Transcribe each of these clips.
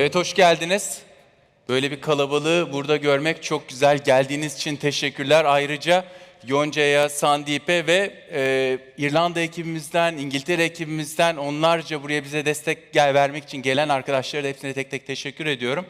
Evet hoş geldiniz. Böyle bir kalabalığı burada görmek çok güzel. Geldiğiniz için teşekkürler. Ayrıca Yonca'ya, Sandip'e ve e, İrlanda ekibimizden, İngiltere ekibimizden onlarca buraya bize destek gel vermek için gelen arkadaşlara da hepsine tek tek teşekkür ediyorum.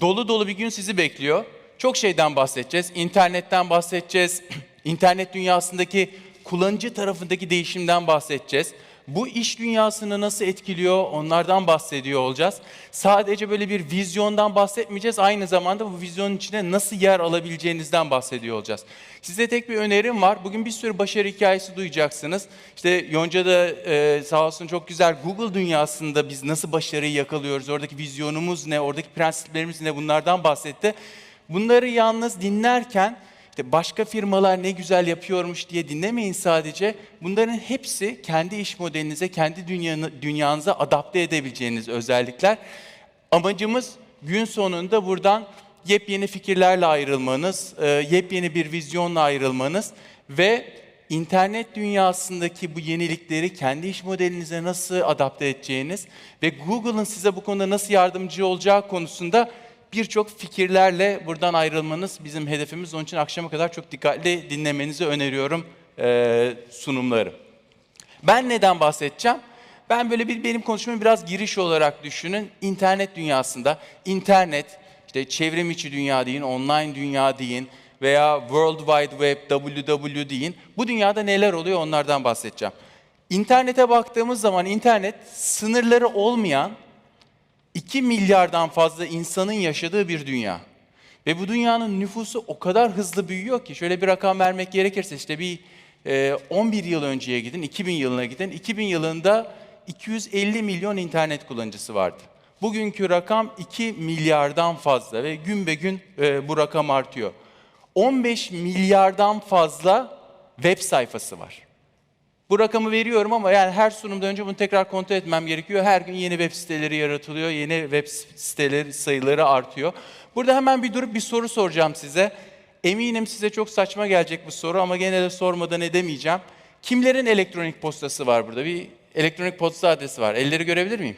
Dolu dolu bir gün sizi bekliyor. Çok şeyden bahsedeceğiz. İnternetten bahsedeceğiz. İnternet dünyasındaki kullanıcı tarafındaki değişimden bahsedeceğiz. Bu iş dünyasını nasıl etkiliyor onlardan bahsediyor olacağız. Sadece böyle bir vizyondan bahsetmeyeceğiz. Aynı zamanda bu vizyonun içine nasıl yer alabileceğinizden bahsediyor olacağız. Size tek bir önerim var. Bugün bir sürü başarı hikayesi duyacaksınız. İşte Yonca da e, sağ olsun çok güzel Google dünyasında biz nasıl başarıyı yakalıyoruz, oradaki vizyonumuz ne, oradaki prensiplerimiz ne bunlardan bahsetti. Bunları yalnız dinlerken işte başka firmalar ne güzel yapıyormuş diye dinlemeyin sadece. Bunların hepsi kendi iş modelinize, kendi dünyanı, dünyanıza adapte edebileceğiniz özellikler. Amacımız gün sonunda buradan yepyeni fikirlerle ayrılmanız, e, yepyeni bir vizyonla ayrılmanız ve internet dünyasındaki bu yenilikleri kendi iş modelinize nasıl adapte edeceğiniz ve Google'ın size bu konuda nasıl yardımcı olacağı konusunda birçok fikirlerle buradan ayrılmanız bizim hedefimiz. Onun için akşama kadar çok dikkatli dinlemenizi öneriyorum e, sunumları. Ben neden bahsedeceğim? Ben böyle bir benim konuşmamı biraz giriş olarak düşünün. İnternet dünyasında, internet, işte çevrim içi dünya deyin, online dünya deyin veya World Wide Web, WW deyin. Bu dünyada neler oluyor onlardan bahsedeceğim. İnternete baktığımız zaman internet sınırları olmayan 2 milyardan fazla insanın yaşadığı bir dünya. Ve bu dünyanın nüfusu o kadar hızlı büyüyor ki şöyle bir rakam vermek gerekirse işte bir e, 11 yıl önceye gidin, 2000 yılına gidin. 2000 yılında 250 milyon internet kullanıcısı vardı. Bugünkü rakam 2 milyardan fazla ve gün be gün e, bu rakam artıyor. 15 milyardan fazla web sayfası var. Bu rakamı veriyorum ama yani her sunumdan önce bunu tekrar kontrol etmem gerekiyor. Her gün yeni web siteleri yaratılıyor, yeni web siteleri sayıları artıyor. Burada hemen bir durup bir soru soracağım size. Eminim size çok saçma gelecek bu soru ama gene de sormadan edemeyeceğim. Kimlerin elektronik postası var burada? Bir elektronik posta adresi var. Elleri görebilir miyim?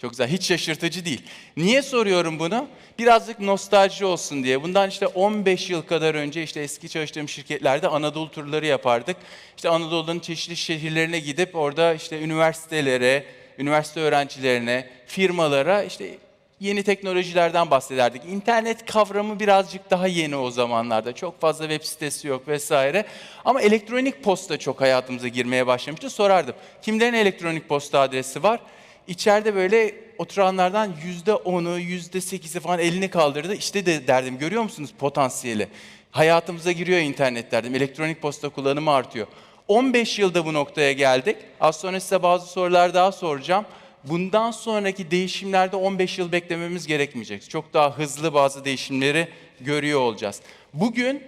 Çok güzel, hiç şaşırtıcı değil. Niye soruyorum bunu? Birazcık nostalji olsun diye. Bundan işte 15 yıl kadar önce işte eski çalıştığım şirketlerde Anadolu turları yapardık. İşte Anadolu'nun çeşitli şehirlerine gidip orada işte üniversitelere, üniversite öğrencilerine, firmalara işte yeni teknolojilerden bahsederdik. İnternet kavramı birazcık daha yeni o zamanlarda. Çok fazla web sitesi yok vesaire. Ama elektronik posta çok hayatımıza girmeye başlamıştı. Sorardım. Kimlerin elektronik posta adresi var? İçeride böyle oturanlardan yüzde onu, yüzde sekizi falan elini kaldırdı. İşte de derdim görüyor musunuz potansiyeli? Hayatımıza giriyor internet derdim. Elektronik posta kullanımı artıyor. 15 yılda bu noktaya geldik. Az sonra size bazı sorular daha soracağım. Bundan sonraki değişimlerde 15 yıl beklememiz gerekmeyecek. Çok daha hızlı bazı değişimleri görüyor olacağız. Bugün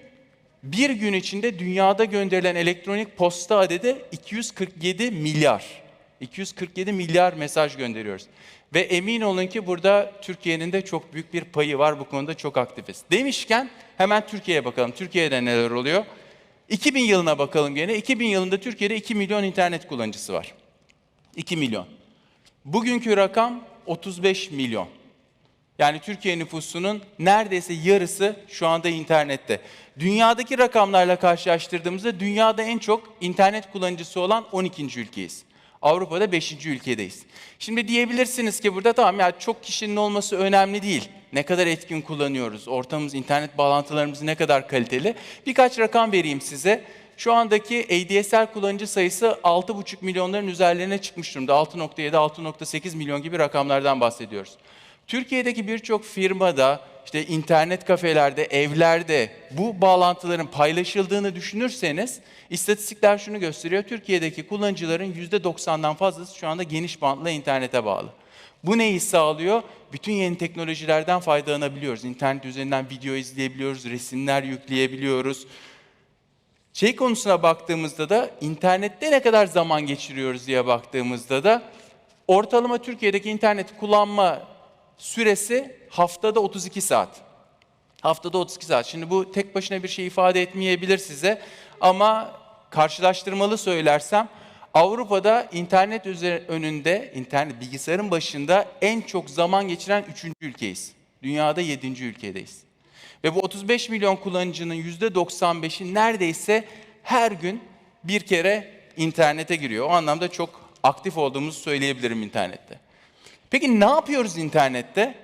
bir gün içinde dünyada gönderilen elektronik posta adedi 247 milyar. 247 milyar mesaj gönderiyoruz. Ve emin olun ki burada Türkiye'nin de çok büyük bir payı var bu konuda çok aktifiz. Demişken hemen Türkiye'ye bakalım. Türkiye'de neler oluyor? 2000 yılına bakalım gene. 2000 yılında Türkiye'de 2 milyon internet kullanıcısı var. 2 milyon. Bugünkü rakam 35 milyon. Yani Türkiye nüfusunun neredeyse yarısı şu anda internette. Dünyadaki rakamlarla karşılaştırdığımızda dünyada en çok internet kullanıcısı olan 12. ülkeyiz. Avrupa'da 5. ülkedeyiz. Şimdi diyebilirsiniz ki burada tamam ya çok kişinin olması önemli değil. Ne kadar etkin kullanıyoruz, ortamımız, internet bağlantılarımız ne kadar kaliteli. Birkaç rakam vereyim size. Şu andaki ADSL kullanıcı sayısı 6,5 milyonların üzerlerine çıkmış durumda. 6.7, 6.8 milyon gibi rakamlardan bahsediyoruz. Türkiye'deki birçok firmada, işte internet kafelerde, evlerde bu bağlantıların paylaşıldığını düşünürseniz istatistikler şunu gösteriyor. Türkiye'deki kullanıcıların %90'dan fazlası şu anda geniş bantla internete bağlı. Bu neyi sağlıyor? Bütün yeni teknolojilerden faydalanabiliyoruz. İnternet üzerinden video izleyebiliyoruz, resimler yükleyebiliyoruz. Şey konusuna baktığımızda da internette ne kadar zaman geçiriyoruz diye baktığımızda da ortalama Türkiye'deki internet kullanma süresi haftada 32 saat. Haftada 32 saat. Şimdi bu tek başına bir şey ifade etmeyebilir size ama karşılaştırmalı söylersem Avrupa'da internet önünde, internet bilgisayarın başında en çok zaman geçiren üçüncü ülkeyiz. Dünyada yedinci ülkedeyiz. Ve bu 35 milyon kullanıcının %95'i neredeyse her gün bir kere internete giriyor. O anlamda çok aktif olduğumuzu söyleyebilirim internette. Peki ne yapıyoruz internette?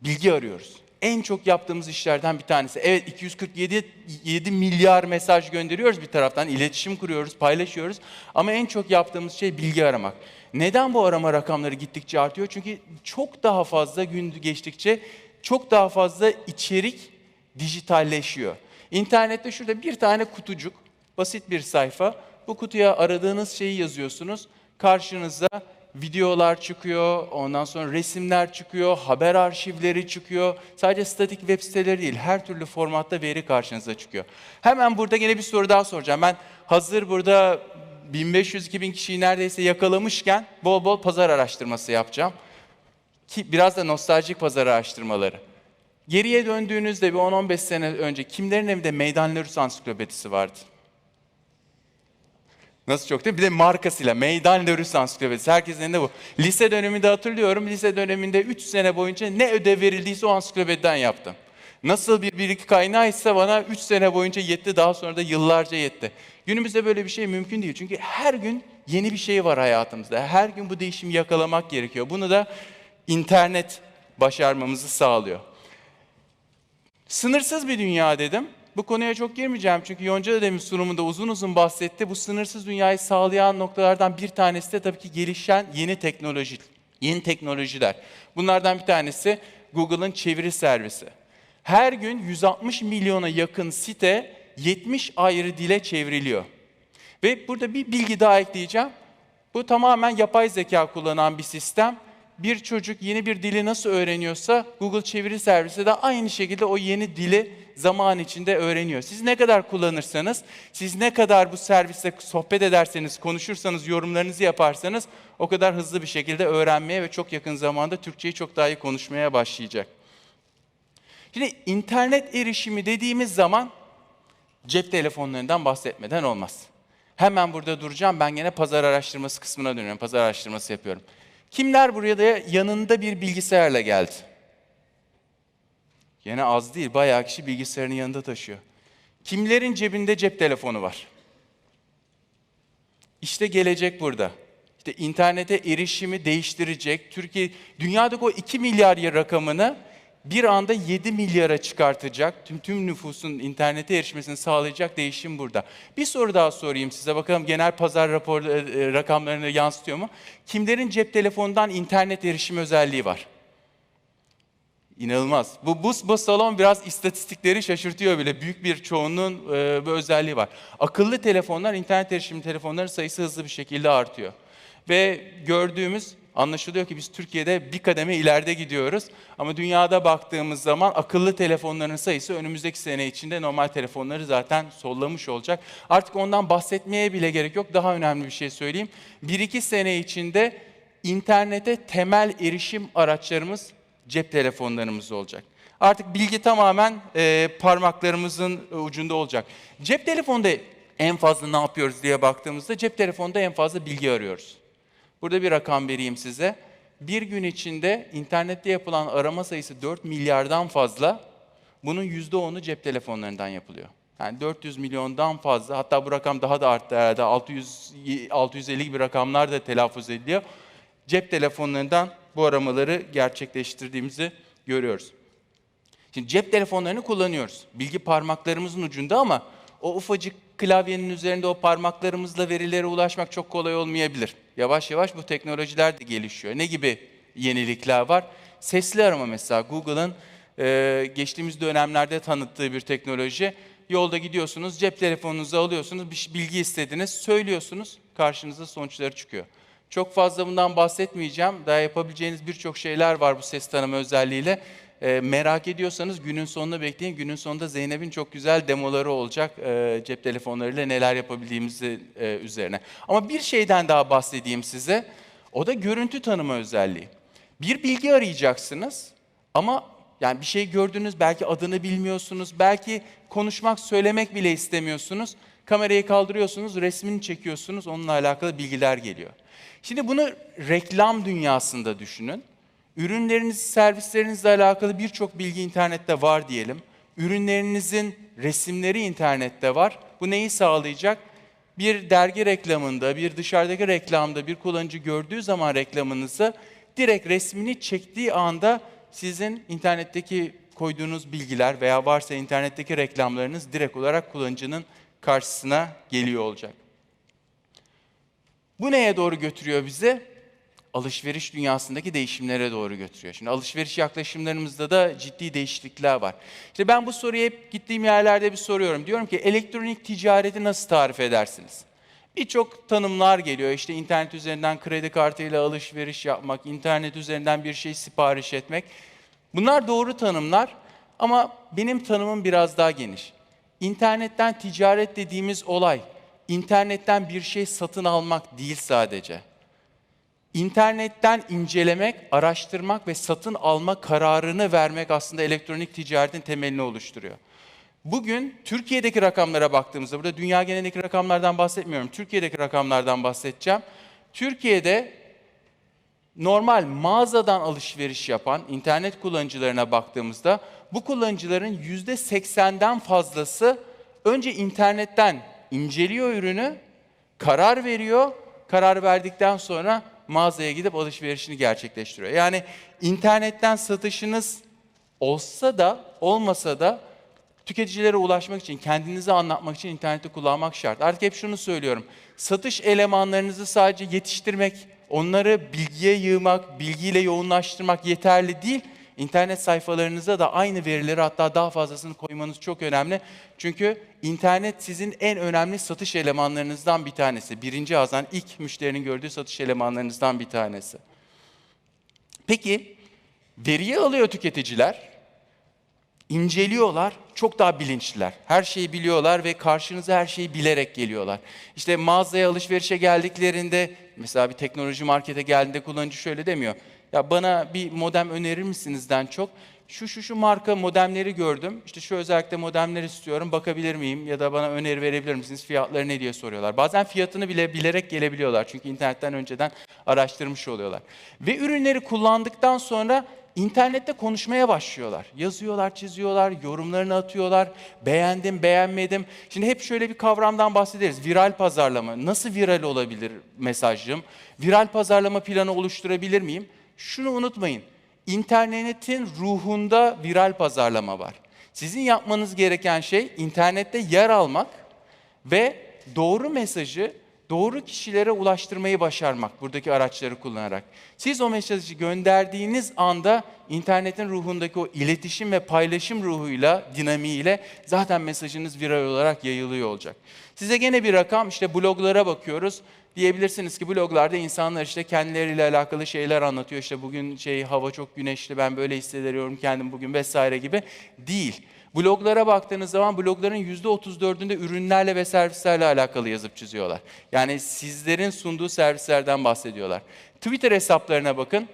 Bilgi arıyoruz. En çok yaptığımız işlerden bir tanesi. Evet 247 7 milyar mesaj gönderiyoruz bir taraftan. iletişim kuruyoruz, paylaşıyoruz. Ama en çok yaptığımız şey bilgi aramak. Neden bu arama rakamları gittikçe artıyor? Çünkü çok daha fazla gün geçtikçe çok daha fazla içerik dijitalleşiyor. İnternette şurada bir tane kutucuk, basit bir sayfa. Bu kutuya aradığınız şeyi yazıyorsunuz. Karşınıza videolar çıkıyor, ondan sonra resimler çıkıyor, haber arşivleri çıkıyor. Sadece statik web siteleri değil, her türlü formatta veri karşınıza çıkıyor. Hemen burada yine bir soru daha soracağım. Ben hazır burada 1500-2000 kişiyi neredeyse yakalamışken bol bol pazar araştırması yapacağım. Ki biraz da nostaljik pazar araştırmaları. Geriye döndüğünüzde bir 10-15 sene önce kimlerin evinde Meydan Lerus ansiklopedisi vardı? Nasıl çok değil mi? Bir de markasıyla Meydan Lerus ansiklopedisi. Herkesin elinde bu. Lise döneminde hatırlıyorum. Lise döneminde 3 sene boyunca ne ödev verildiyse o ansiklopediden yaptım. Nasıl bir bilgi kaynağıysa bana 3 sene boyunca yetti. Daha sonra da yıllarca yetti. Günümüzde böyle bir şey mümkün değil. Çünkü her gün yeni bir şey var hayatımızda. Her gün bu değişimi yakalamak gerekiyor. Bunu da internet başarmamızı sağlıyor. Sınırsız bir dünya dedim. Bu konuya çok girmeyeceğim çünkü Yonca da demin sunumunda uzun uzun bahsetti. Bu sınırsız dünyayı sağlayan noktalardan bir tanesi de tabii ki gelişen yeni teknoloji, yeni teknolojiler. Bunlardan bir tanesi Google'ın çeviri servisi. Her gün 160 milyona yakın site 70 ayrı dile çevriliyor. Ve burada bir bilgi daha ekleyeceğim. Bu tamamen yapay zeka kullanan bir sistem. Bir çocuk yeni bir dili nasıl öğreniyorsa Google çeviri servisi de aynı şekilde o yeni dili zaman içinde öğreniyor. Siz ne kadar kullanırsanız, siz ne kadar bu serviste sohbet ederseniz, konuşursanız, yorumlarınızı yaparsanız o kadar hızlı bir şekilde öğrenmeye ve çok yakın zamanda Türkçeyi çok daha iyi konuşmaya başlayacak. Şimdi internet erişimi dediğimiz zaman cep telefonlarından bahsetmeden olmaz. Hemen burada duracağım. Ben gene pazar araştırması kısmına dönüyorum. Pazar araştırması yapıyorum. Kimler buraya da yanında bir bilgisayarla geldi? Yine az değil, bayağı kişi bilgisayarını yanında taşıyor. Kimlerin cebinde cep telefonu var? İşte gelecek burada. İşte internete erişimi değiştirecek. Türkiye dünyadaki o 2 milyar rakamını bir anda 7 milyara çıkartacak. Tüm tüm nüfusun internete erişmesini sağlayacak değişim burada. Bir soru daha sorayım size. Bakalım genel pazar rapor e, rakamlarını yansıtıyor mu? Kimlerin cep telefonundan internet erişim özelliği var? İnanılmaz. Bu, bu, bu salon biraz istatistikleri şaşırtıyor bile. Büyük bir çoğunluğun e, bu özelliği var. Akıllı telefonlar, internet erişim telefonları sayısı hızlı bir şekilde artıyor. Ve gördüğümüz anlaşılıyor ki biz Türkiye'de bir kademe ileride gidiyoruz. Ama dünyada baktığımız zaman akıllı telefonların sayısı önümüzdeki sene içinde normal telefonları zaten sollamış olacak. Artık ondan bahsetmeye bile gerek yok. Daha önemli bir şey söyleyeyim. Bir iki sene içinde internete temel erişim araçlarımız cep telefonlarımız olacak. Artık bilgi tamamen e, parmaklarımızın ucunda olacak. Cep telefonda en fazla ne yapıyoruz diye baktığımızda cep telefonda en fazla bilgi arıyoruz. Burada bir rakam vereyim size. Bir gün içinde internette yapılan arama sayısı 4 milyardan fazla. Bunun %10'u cep telefonlarından yapılıyor. Yani 400 milyondan fazla hatta bu rakam daha da arttı herhalde 600, 650 gibi rakamlar da telaffuz ediliyor. Cep telefonlarından bu aramaları gerçekleştirdiğimizi görüyoruz. Şimdi cep telefonlarını kullanıyoruz. Bilgi parmaklarımızın ucunda ama o ufacık klavyenin üzerinde o parmaklarımızla verilere ulaşmak çok kolay olmayabilir. Yavaş yavaş bu teknolojiler de gelişiyor. Ne gibi yenilikler var? Sesli arama mesela Google'ın e, geçtiğimiz dönemlerde tanıttığı bir teknoloji. Yolda gidiyorsunuz, cep telefonunuzu alıyorsunuz, bir bilgi istediniz, söylüyorsunuz, karşınıza sonuçları çıkıyor. Çok fazla bundan bahsetmeyeceğim. Daha yapabileceğiniz birçok şeyler var bu ses tanıma özelliğiyle. E, merak ediyorsanız günün sonunu bekleyin. Günün sonunda Zeynep'in çok güzel demoları olacak e, cep telefonlarıyla neler yapabildiğimizi e, üzerine. Ama bir şeyden daha bahsedeyim size. O da görüntü tanıma özelliği. Bir bilgi arayacaksınız ama yani bir şey gördünüz, belki adını bilmiyorsunuz, belki konuşmak, söylemek bile istemiyorsunuz. Kamerayı kaldırıyorsunuz, resmini çekiyorsunuz, onunla alakalı bilgiler geliyor. Şimdi bunu reklam dünyasında düşünün. Ürünleriniz, servislerinizle alakalı birçok bilgi internette var diyelim. Ürünlerinizin resimleri internette var. Bu neyi sağlayacak? Bir dergi reklamında, bir dışarıdaki reklamda bir kullanıcı gördüğü zaman reklamınızı direkt resmini çektiği anda sizin internetteki koyduğunuz bilgiler veya varsa internetteki reklamlarınız direkt olarak kullanıcının karşısına geliyor olacak. Bu neye doğru götürüyor bizi? Alışveriş dünyasındaki değişimlere doğru götürüyor. Şimdi alışveriş yaklaşımlarımızda da ciddi değişiklikler var. İşte ben bu soruyu hep gittiğim yerlerde bir soruyorum. Diyorum ki elektronik ticareti nasıl tarif edersiniz? Birçok tanımlar geliyor. İşte internet üzerinden kredi kartıyla alışveriş yapmak, internet üzerinden bir şey sipariş etmek. Bunlar doğru tanımlar ama benim tanımım biraz daha geniş. İnternetten ticaret dediğimiz olay, internetten bir şey satın almak değil sadece. İnternetten incelemek, araştırmak ve satın alma kararını vermek aslında elektronik ticaretin temelini oluşturuyor. Bugün Türkiye'deki rakamlara baktığımızda, burada dünya genelindeki rakamlardan bahsetmiyorum, Türkiye'deki rakamlardan bahsedeceğim. Türkiye'de normal mağazadan alışveriş yapan internet kullanıcılarına baktığımızda bu kullanıcıların yüzde 80'den fazlası önce internetten inceliyor ürünü, karar veriyor, karar verdikten sonra mağazaya gidip alışverişini gerçekleştiriyor. Yani internetten satışınız olsa da olmasa da tüketicilere ulaşmak için, kendinizi anlatmak için interneti kullanmak şart. Artık hep şunu söylüyorum. Satış elemanlarınızı sadece yetiştirmek, onları bilgiye yığmak, bilgiyle yoğunlaştırmak yeterli değil. İnternet sayfalarınıza da aynı verileri hatta daha fazlasını koymanız çok önemli. Çünkü internet sizin en önemli satış elemanlarınızdan bir tanesi. Birinci azan ilk müşterinin gördüğü satış elemanlarınızdan bir tanesi. Peki veriyi alıyor tüketiciler inceliyorlar, çok daha bilinçliler. Her şeyi biliyorlar ve karşınıza her şeyi bilerek geliyorlar. İşte mağazaya alışverişe geldiklerinde, mesela bir teknoloji markete geldiğinde kullanıcı şöyle demiyor. Ya bana bir modem önerir misinizden çok, şu şu şu marka modemleri gördüm. İşte şu özellikle modemler istiyorum. Bakabilir miyim ya da bana öneri verebilir misiniz? Fiyatları ne diye soruyorlar. Bazen fiyatını bile bilerek gelebiliyorlar. Çünkü internetten önceden araştırmış oluyorlar. Ve ürünleri kullandıktan sonra internette konuşmaya başlıyorlar. Yazıyorlar, çiziyorlar, yorumlarını atıyorlar. Beğendim, beğenmedim. Şimdi hep şöyle bir kavramdan bahsederiz. Viral pazarlama. Nasıl viral olabilir mesajım? Viral pazarlama planı oluşturabilir miyim? Şunu unutmayın. İnternetin ruhunda viral pazarlama var. Sizin yapmanız gereken şey internette yer almak ve doğru mesajı doğru kişilere ulaştırmayı başarmak buradaki araçları kullanarak. Siz o mesajı gönderdiğiniz anda internetin ruhundaki o iletişim ve paylaşım ruhuyla, dinamiğiyle zaten mesajınız viral olarak yayılıyor olacak. Size gene bir rakam işte bloglara bakıyoruz. Diyebilirsiniz ki bloglarda insanlar işte kendileriyle alakalı şeyler anlatıyor. İşte bugün şey hava çok güneşli ben böyle hissediyorum kendim bugün vesaire gibi değil. Bloglara baktığınız zaman blogların %34'ünde ürünlerle ve servislerle alakalı yazıp çiziyorlar. Yani sizlerin sunduğu servislerden bahsediyorlar. Twitter hesaplarına bakın.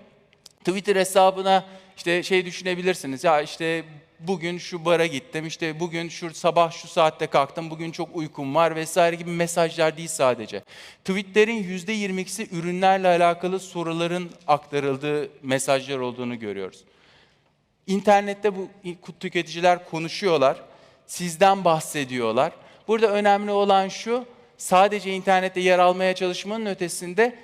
Twitter hesabına işte şey düşünebilirsiniz. Ya işte bugün şu bara gittim, işte bugün şu sabah şu saatte kalktım, bugün çok uykum var vesaire gibi mesajlar değil sadece. Tweetlerin %22'si ürünlerle alakalı soruların aktarıldığı mesajlar olduğunu görüyoruz. İnternette bu tüketiciler konuşuyorlar, sizden bahsediyorlar. Burada önemli olan şu, sadece internette yer almaya çalışmanın ötesinde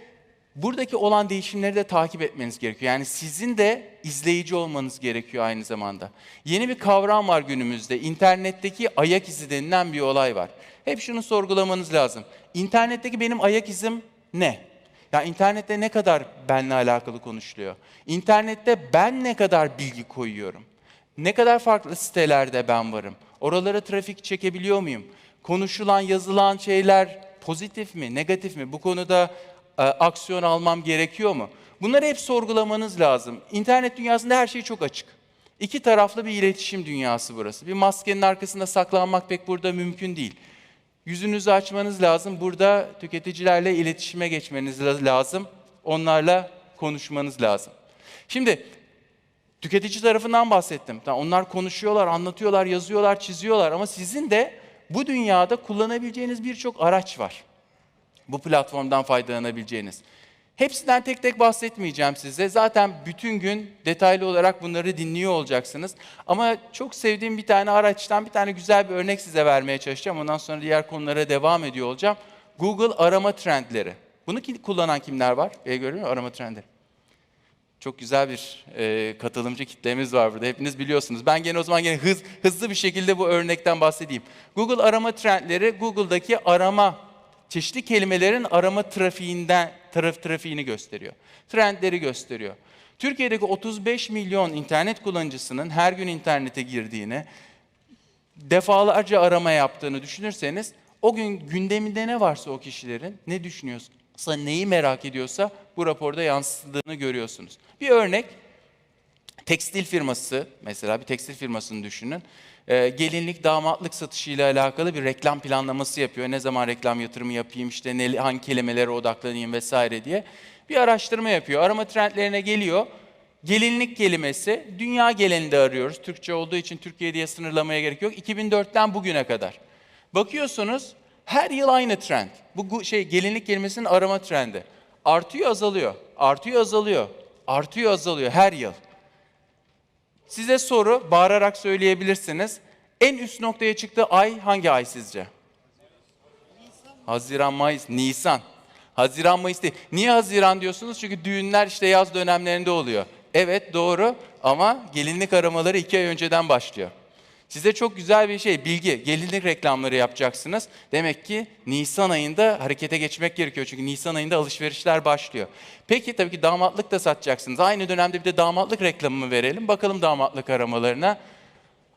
buradaki olan değişimleri de takip etmeniz gerekiyor. Yani sizin de izleyici olmanız gerekiyor aynı zamanda. Yeni bir kavram var günümüzde. İnternetteki ayak izi denilen bir olay var. Hep şunu sorgulamanız lazım. İnternetteki benim ayak izim ne? Ya internette ne kadar benle alakalı konuşuluyor? İnternette ben ne kadar bilgi koyuyorum? Ne kadar farklı sitelerde ben varım? Oralara trafik çekebiliyor muyum? Konuşulan, yazılan şeyler pozitif mi, negatif mi? Bu konuda e, aksiyon almam gerekiyor mu? Bunları hep sorgulamanız lazım. İnternet dünyasında her şey çok açık. İki taraflı bir iletişim dünyası burası. Bir maskenin arkasında saklanmak pek burada mümkün değil. Yüzünüzü açmanız lazım. Burada tüketicilerle iletişime geçmeniz lazım. Onlarla konuşmanız lazım. Şimdi tüketici tarafından bahsettim. Onlar konuşuyorlar, anlatıyorlar, yazıyorlar, çiziyorlar ama sizin de bu dünyada kullanabileceğiniz birçok araç var. Bu platformdan faydalanabileceğiniz. Hepsinden tek tek bahsetmeyeceğim size. Zaten bütün gün detaylı olarak bunları dinliyor olacaksınız. Ama çok sevdiğim bir tane araçtan bir tane güzel bir örnek size vermeye çalışacağım. Ondan sonra diğer konulara devam ediyor olacağım. Google arama trendleri. Bunu kullanan kimler var? E, görüyor arama trendleri? Çok güzel bir e, katılımcı kitlemiz var burada. Hepiniz biliyorsunuz. Ben gene o zaman gene hız, hızlı bir şekilde bu örnekten bahsedeyim. Google arama trendleri Google'daki arama çeşitli kelimelerin arama trafiğinden taraf trafiğini gösteriyor. Trendleri gösteriyor. Türkiye'deki 35 milyon internet kullanıcısının her gün internete girdiğini, defalarca arama yaptığını düşünürseniz o gün gündeminde ne varsa o kişilerin ne düşünüyorsa, neyi merak ediyorsa bu raporda yansıdığını görüyorsunuz. Bir örnek tekstil firması mesela bir tekstil firmasını düşünün. Ee, gelinlik damatlık satışıyla alakalı bir reklam planlaması yapıyor. Ne zaman reklam yatırımı yapayım işte ne, hangi kelimelere odaklanayım vesaire diye. Bir araştırma yapıyor. Arama trendlerine geliyor. Gelinlik kelimesi dünya genelinde arıyoruz. Türkçe olduğu için Türkiye diye sınırlamaya gerek yok. 2004'ten bugüne kadar. Bakıyorsunuz her yıl aynı trend. Bu şey gelinlik kelimesinin arama trendi. Artıyor azalıyor. Artıyor azalıyor. Artıyor azalıyor her yıl. Size soru bağırarak söyleyebilirsiniz. En üst noktaya çıktığı ay hangi ay sizce? Haziran, Mayıs, Nisan. Haziran, Mayıs değil. Niye Haziran diyorsunuz? Çünkü düğünler işte yaz dönemlerinde oluyor. Evet doğru ama gelinlik aramaları iki ay önceden başlıyor. Size çok güzel bir şey, bilgi. Gelinlik reklamları yapacaksınız. Demek ki Nisan ayında harekete geçmek gerekiyor. Çünkü Nisan ayında alışverişler başlıyor. Peki tabii ki damatlık da satacaksınız. Aynı dönemde bir de damatlık reklamı mı verelim? Bakalım damatlık aramalarına.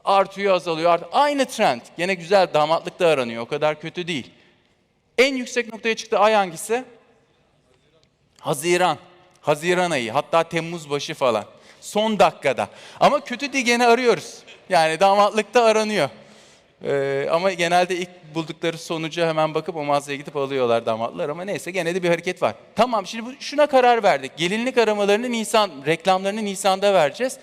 Artıyor, azalıyor. Art Aynı trend. Gene güzel damatlık da aranıyor. O kadar kötü değil. En yüksek noktaya çıktı ay hangisi? Haziran. Haziran ayı. Hatta Temmuz başı falan. Son dakikada. Ama kötü diye gene arıyoruz. Yani damatlıkta aranıyor. Ee, ama genelde ilk buldukları sonucu hemen bakıp o mağazaya gidip alıyorlar damatlar ama neyse gene de bir hareket var. Tamam şimdi bu- şuna karar verdik. Gelinlik aramalarını Nisan, reklamlarını Nisan'da vereceğiz.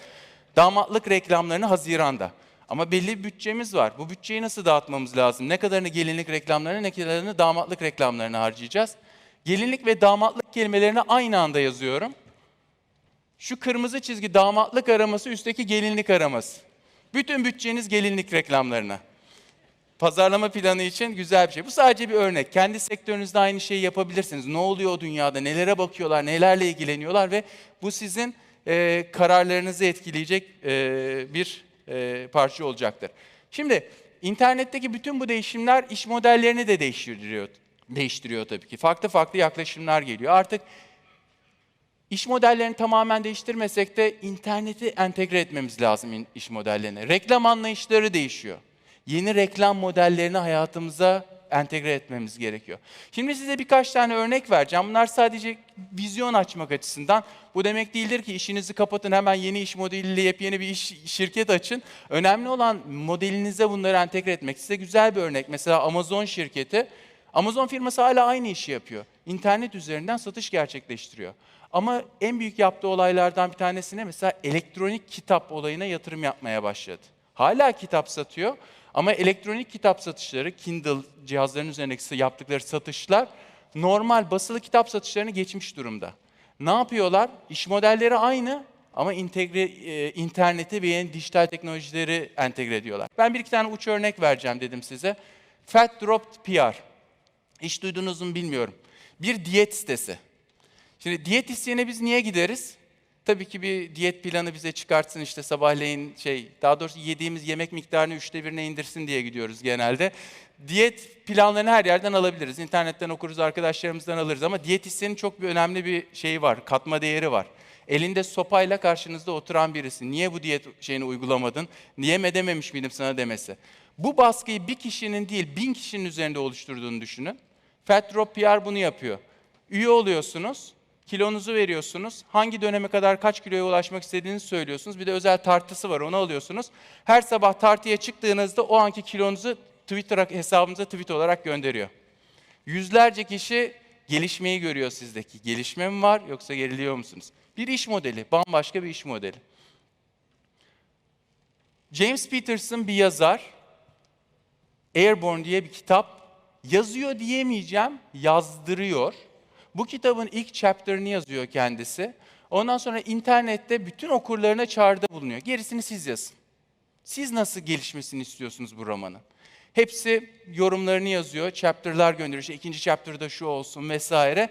Damatlık reklamlarını Haziran'da. Ama belli bir bütçemiz var. Bu bütçeyi nasıl dağıtmamız lazım? Ne kadarını gelinlik reklamlarına, ne kadarını damatlık reklamlarına harcayacağız? Gelinlik ve damatlık kelimelerini aynı anda yazıyorum. Şu kırmızı çizgi damatlık araması, üstteki gelinlik araması. Bütün bütçeniz gelinlik reklamlarına. Pazarlama planı için güzel bir şey. Bu sadece bir örnek. Kendi sektörünüzde aynı şeyi yapabilirsiniz. Ne oluyor o dünyada, nelere bakıyorlar, nelerle ilgileniyorlar ve bu sizin e, kararlarınızı etkileyecek e, bir e, parça olacaktır. Şimdi internetteki bütün bu değişimler iş modellerini de değiştiriyor. Değiştiriyor tabii ki. Farklı farklı yaklaşımlar geliyor. Artık İş modellerini tamamen değiştirmesek de interneti entegre etmemiz lazım iş modellerine. Reklam anlayışları değişiyor. Yeni reklam modellerini hayatımıza entegre etmemiz gerekiyor. Şimdi size birkaç tane örnek vereceğim. Bunlar sadece vizyon açmak açısından. Bu demek değildir ki işinizi kapatın hemen yeni iş modeliyle yepyeni bir iş, şirket açın. Önemli olan modelinize bunları entegre etmek. Size güzel bir örnek. Mesela Amazon şirketi. Amazon firması hala aynı işi yapıyor. İnternet üzerinden satış gerçekleştiriyor. Ama en büyük yaptığı olaylardan bir tanesine mesela elektronik kitap olayına yatırım yapmaya başladı. Hala kitap satıyor ama elektronik kitap satışları, Kindle cihazların üzerindeki yaptıkları satışlar normal basılı kitap satışlarını geçmiş durumda. Ne yapıyorlar? İş modelleri aynı ama entegre, e, interneti ve yeni dijital teknolojileri entegre ediyorlar. Ben bir iki tane uç örnek vereceğim dedim size. Fat Drop PR. Hiç duydunuz mu bilmiyorum. Bir diyet sitesi. Şimdi diyetisyene biz niye gideriz? Tabii ki bir diyet planı bize çıkartsın işte sabahleyin şey, daha doğrusu yediğimiz yemek miktarını üçte birine indirsin diye gidiyoruz genelde. Diyet planlarını her yerden alabiliriz. İnternetten okuruz, arkadaşlarımızdan alırız ama diyetisyenin çok bir önemli bir şeyi var, katma değeri var. Elinde sopayla karşınızda oturan birisi. Niye bu diyet şeyini uygulamadın? Niye edememiş miydim sana demesi. Bu baskıyı bir kişinin değil bin kişinin üzerinde oluşturduğunu düşünün. Fat Drop PR bunu yapıyor. Üye oluyorsunuz, kilonuzu veriyorsunuz, hangi döneme kadar kaç kiloya ulaşmak istediğinizi söylüyorsunuz. Bir de özel tartısı var, onu alıyorsunuz. Her sabah tartıya çıktığınızda o anki kilonuzu Twitter hesabınıza tweet olarak gönderiyor. Yüzlerce kişi gelişmeyi görüyor sizdeki. Gelişme mi var yoksa geriliyor musunuz? Bir iş modeli, bambaşka bir iş modeli. James Peterson bir yazar. Airborne diye bir kitap. Yazıyor diyemeyeceğim, yazdırıyor. Bu kitabın ilk chapter'ını yazıyor kendisi. Ondan sonra internette bütün okurlarına çağrıda bulunuyor. Gerisini siz yazın. Siz nasıl gelişmesini istiyorsunuz bu romanın? Hepsi yorumlarını yazıyor, chapter'lar gönderiyor. İşte ikinci chapter'da şu olsun vesaire.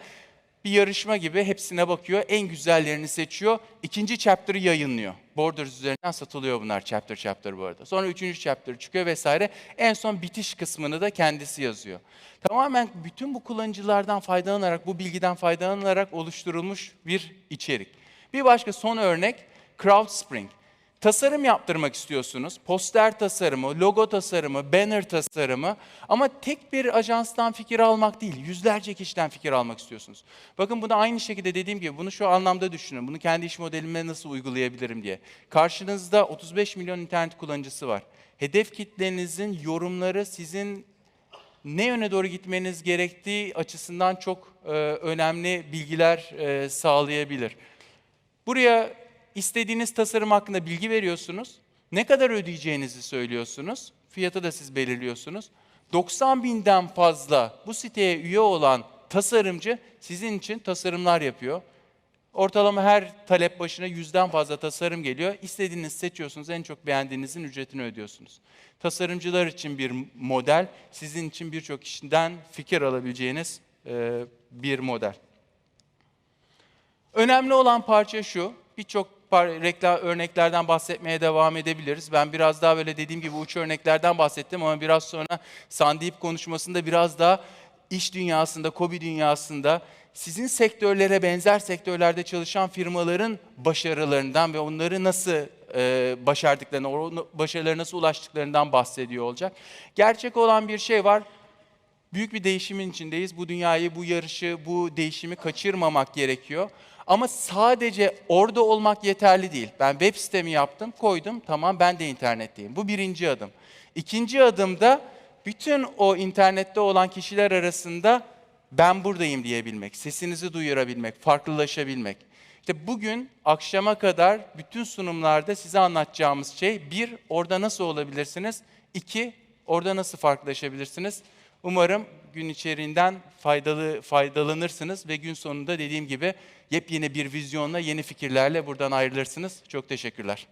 Bir yarışma gibi hepsine bakıyor, en güzellerini seçiyor. İkinci chapter'ı yayınlıyor. Borders üzerinden satılıyor bunlar chapter chapter bu arada. Sonra üçüncü chapter çıkıyor vesaire. En son bitiş kısmını da kendisi yazıyor. Tamamen bütün bu kullanıcılardan faydalanarak, bu bilgiden faydalanarak oluşturulmuş bir içerik. Bir başka son örnek CrowdSpring. Tasarım yaptırmak istiyorsunuz. Poster tasarımı, logo tasarımı, banner tasarımı ama tek bir ajanstan fikir almak değil, yüzlerce kişiden fikir almak istiyorsunuz. Bakın bunu aynı şekilde dediğim gibi bunu şu anlamda düşünün. Bunu kendi iş modelime nasıl uygulayabilirim diye. Karşınızda 35 milyon internet kullanıcısı var. Hedef kitlenizin yorumları sizin ne yöne doğru gitmeniz gerektiği açısından çok e, önemli bilgiler e, sağlayabilir. Buraya istediğiniz tasarım hakkında bilgi veriyorsunuz. Ne kadar ödeyeceğinizi söylüyorsunuz. Fiyatı da siz belirliyorsunuz. 90 binden fazla bu siteye üye olan tasarımcı sizin için tasarımlar yapıyor. Ortalama her talep başına yüzden fazla tasarım geliyor. İstediğinizi seçiyorsunuz, en çok beğendiğinizin ücretini ödüyorsunuz. Tasarımcılar için bir model, sizin için birçok kişiden fikir alabileceğiniz e, bir model. Önemli olan parça şu, birçok reklam örneklerden bahsetmeye devam edebiliriz. Ben biraz daha böyle dediğim gibi uç örneklerden bahsettim ama biraz sonra Sandip konuşmasında biraz daha iş dünyasında, kobi dünyasında sizin sektörlere benzer sektörlerde çalışan firmaların başarılarından ve onları nasıl e, başardıklarını, başarılara nasıl ulaştıklarından bahsediyor olacak. Gerçek olan bir şey var. Büyük bir değişimin içindeyiz. Bu dünyayı, bu yarışı, bu değişimi kaçırmamak gerekiyor. Ama sadece orada olmak yeterli değil. Ben web sitemi yaptım, koydum, tamam ben de internetteyim. Bu birinci adım. İkinci adımda bütün o internette olan kişiler arasında ben buradayım diyebilmek, sesinizi duyurabilmek, farklılaşabilmek. İşte bugün akşama kadar bütün sunumlarda size anlatacağımız şey bir, orada nasıl olabilirsiniz? İki, orada nasıl farklılaşabilirsiniz? Umarım gün içeriğinden faydalı faydalanırsınız ve gün sonunda dediğim gibi yepyeni bir vizyonla, yeni fikirlerle buradan ayrılırsınız. Çok teşekkürler.